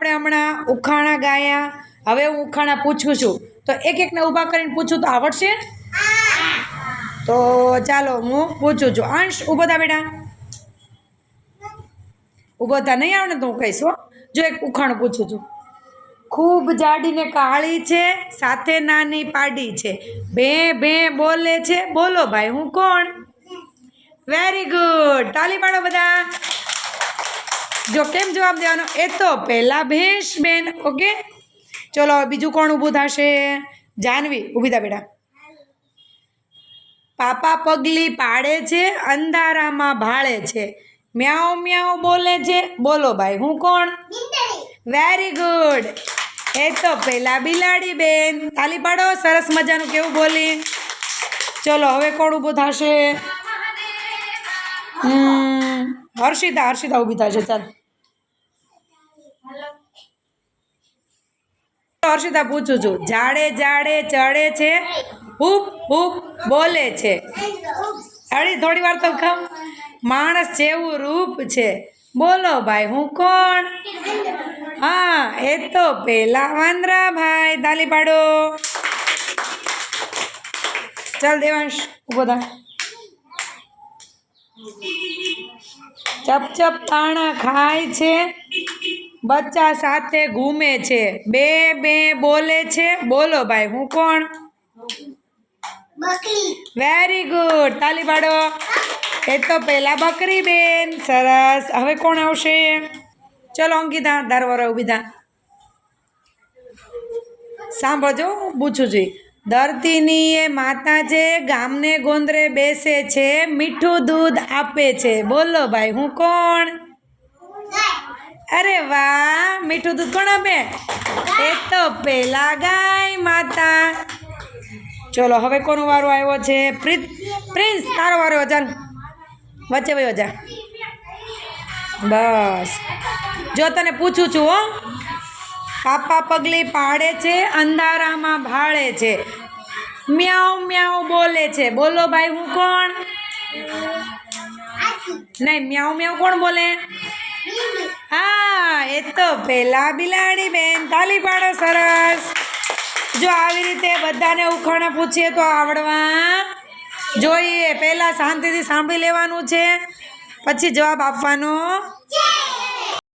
આપણે હમણાં ઉખાણા ગાયા. હવે હું ઉખાણા પૂછું છું. તો એક એકને ઊભા કરીને પૂછું તો આવડશે? તો ચાલો હું પૂછું છું. અંશ, ઊભો થા બેટા. ઊભો થા. નહીં આવડે તો હું કહીશ જો એક ઉખાણું પૂછું છું. ખૂબ જાડીને કાળી છે, સાથે નાની પાડી છે. ભે ભે બોલે છે. બોલો ભાઈ, હું કોણ? વેરી ગુડ તાલી પાડો બધા. જો કેમ જવાબ દેવાનો? એ તો પહેલા ભેંસ બેન ઓકે? ચલો બીજું કોણ ઊભું થશે? જાનવી ઊભી થા બેટા. પાપા પગલી પાડે છે અંધારામાં ભાળે છે. મ્યાઉ મ્યાઉ બોલે છે. બોલો ભાઈ હું કોણ? Very good. એ તો પહેલા બિલાડી બેન. તાલી પાડો સરસ મજાનું કેવું બોલી. ચલો હવે કોણ ઊભું થશે? હમ, હર્ષિતા હર્ષિતા ઊભી થશે ચાલ. હર્ષિતા, પૂછું છું. જાડે જાડે ચડે છે, હૂપ હૂપ બોલે છે. અડી થોડી વાર તો ખમ. માણસ જેવું રૂપ છે. બોલો ભાઈ, હું કોણ? હા, એ તો પેલા વાંદરા ભાઈ તાલી પાડો. ચાલ, દેવાંશ, ઊભો થા. ચપ ચપ તાણા ખાય છે. બચ્ચા સાથે ઘૂમે છે. બે બે બોલે છે. બોલો ભાઈ હું કોણ? વેરી ગુડ તાલી પાડો. એ તો પહેલા બકરી બેન. સરસ. હવે કોણ આવશે? ચલો અંકિતા દરવારો ઊભી થા સાંભળજો પૂછું છું. ધરતીની એ માતા છે ગામને ગોંદરે બેસે છે મીઠું દૂધ આપે છે. બોલો ભાઈ હું કોણ? અરે વાહ મીઠું દૂધ કોણ આપે? એ તો પેલા ગાય માતા. ચલો હવે કોનો વારો આવ્યો છે? પ્રિન્સ પ્રિન્સ તારો વારો આવ્યો વચ્ચે ભાઈ જા. બસ. જો તને પૂછું છું હો. પાપા પગલી પાડે છે અંધારામાં ભાળે છે. મ્યાઉ મ્યાઉ બોલે છે. બોલો ભાઈ હું કોણ? નહીં મ્યાઉ મ્યાઉ કોણ બોલે? હા? તો પેલા બિલાડી બેન તાલી પાડો સરસ. જો આવી રીતે બધાને ઉખાણા પૂછીએ તો આવડવા. જોઈએ પહેલાં શાંતિથી સાંભળી લેવાનું છે. પછી જવાબ આપવાનો.